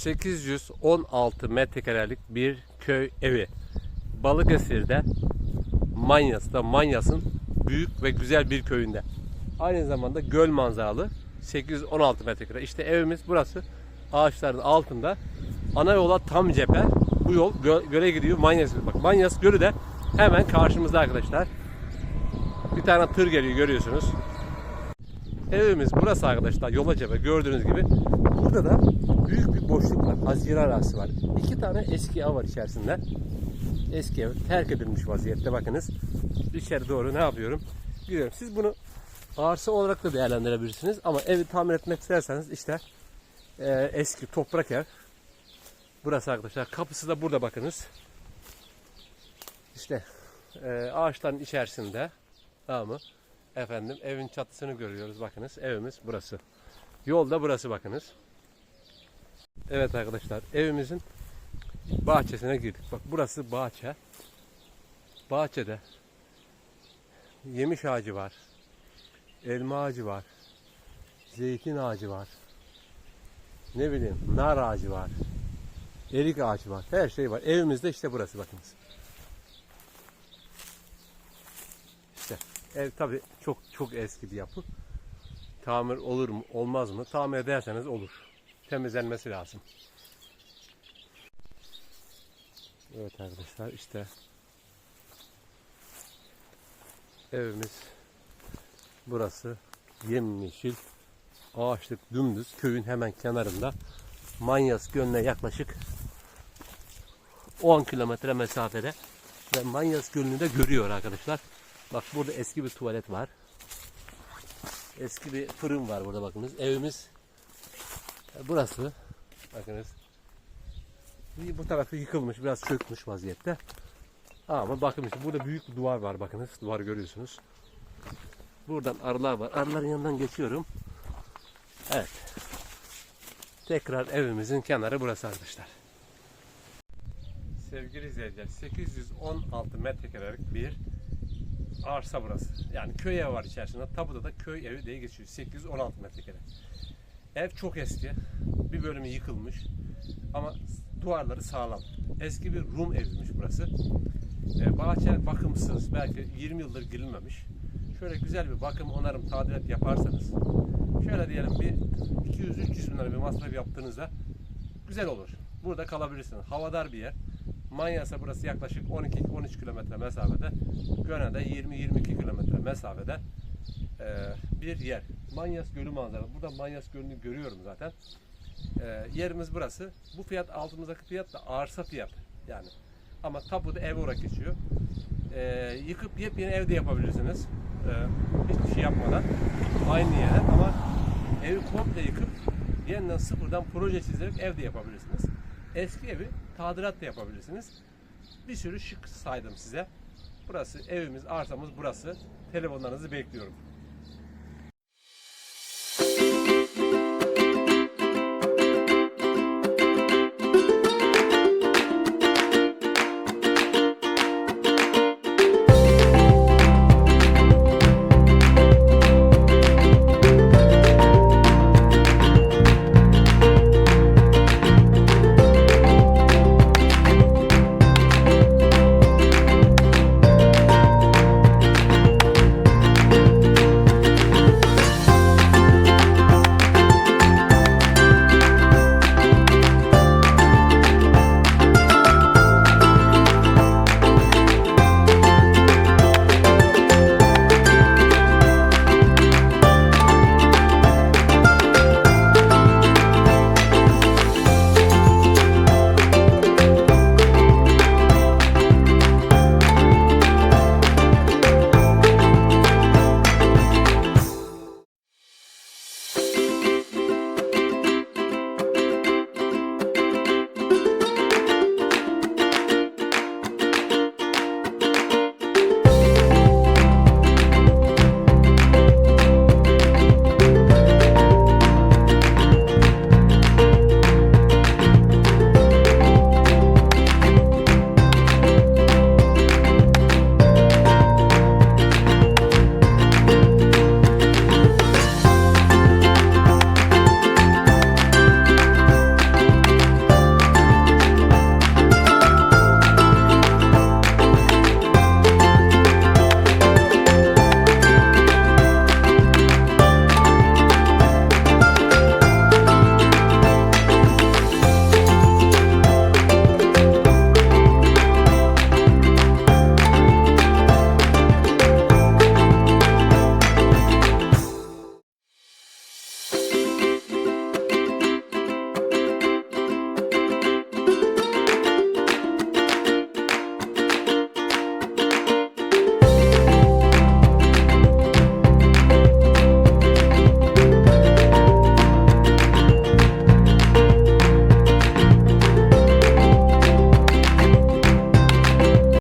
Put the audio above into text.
816 metrekarelik bir köy evi. Balıkesir'de Manyas'ta Manyas'ın büyük ve güzel bir köyünde. Aynı zamanda göl manzaralı 816 metrekare. İşte evimiz burası. Ağaçların altında. Ana yola tam cephe. Bu yol gö- göle gidiyor Manyas. Bak Manyas Gölü de hemen karşımızda arkadaşlar. Bir tane tır geliyor görüyorsunuz. Evimiz burası arkadaşlar yola cephe gördüğünüz gibi. Burada da büyük bir boşluk var. Hazire arazisi var. İki tane eski ev var içerisinde. Eski ev terk edilmiş vaziyette bakınız. İçeri doğru ne yapıyorum? Gidiyorum. Siz bunu arsa olarak da değerlendirebilirsiniz. Ama evi tamir etmek isterseniz işte e, eski toprak ev. Burası arkadaşlar. Kapısı da burada bakınız. İşte e, ağaçların içerisinde. Tamam mı? Efendim evin çatısını görüyoruz bakınız. Evimiz burası. Yolda burası bakınız. Evet arkadaşlar evimizin bahçesine girdik. Bak burası bahçe. Bahçede yemiş ağacı var. Elma ağacı var. Zeytin ağacı var. Ne bileyim nar ağacı var. Erik ağacı var. Her şey var. Evimizde işte burası bakınız. İşte ev tabi çok çok eski bir yapı. Tamir olur mu olmaz mı? Tamir ederseniz olur. Temizlenmesi lazım. Evet arkadaşlar işte evimiz burası yemyeşil ağaçlık dümdüz köyün hemen kenarında Manyas Gölü'ne yaklaşık 10 kilometre mesafede ve Manyas Gölü'nü de görüyor arkadaşlar. Bak burada eski bir tuvalet var. Eski bir fırın var burada bakınız. Evimiz burası. Bakınız. Bu tarafı yıkılmış, biraz çökmüş vaziyette. Ama bakın işte burada büyük bir duvar var bakınız. Duvar görüyorsunuz. Buradan arılar var. Arıların yanından geçiyorum. Evet. Tekrar evimizin kenarı burası arkadaşlar. Sevgili izleyiciler 816 metrekarelik bir arsa burası. Yani köy evi var içerisinde. Tabuda da köy evi diye geçiyor. 816 metrekare. Ev çok eski. Bir bölümü yıkılmış. Ama duvarları sağlam. Eski bir Rum eviymiş burası. Ee, bahçe bakımsız. Belki 20 yıldır girilmemiş. Şöyle güzel bir bakım, onarım, tadilat yaparsanız şöyle diyelim bir 200-300 bin lira bir masraf yaptığınızda güzel olur. Burada kalabilirsiniz. Havadar bir yer. Manyas'a burası yaklaşık 12-13 kilometre mesafede. Gönen'de 20-22 kilometre mesafede e, bir yer. Manyas Gölü manzaralı. Burada Manyas Gölü'nü görüyorum zaten. E, yerimiz burası. Bu fiyat altımızdaki fiyat da arsa fiyat. Yani ama tapuda ev olarak geçiyor. E, yıkıp yepyeni evde yapabilirsiniz. Hiçbir şey yapmadan. Aynı yere ama evi komple yıkıp yeniden sıfırdan proje çizerek evde yapabilirsiniz. Eski evi tadilat da yapabilirsiniz. Bir sürü şık saydım size. Burası evimiz, arsamız burası. Telefonlarınızı bekliyorum.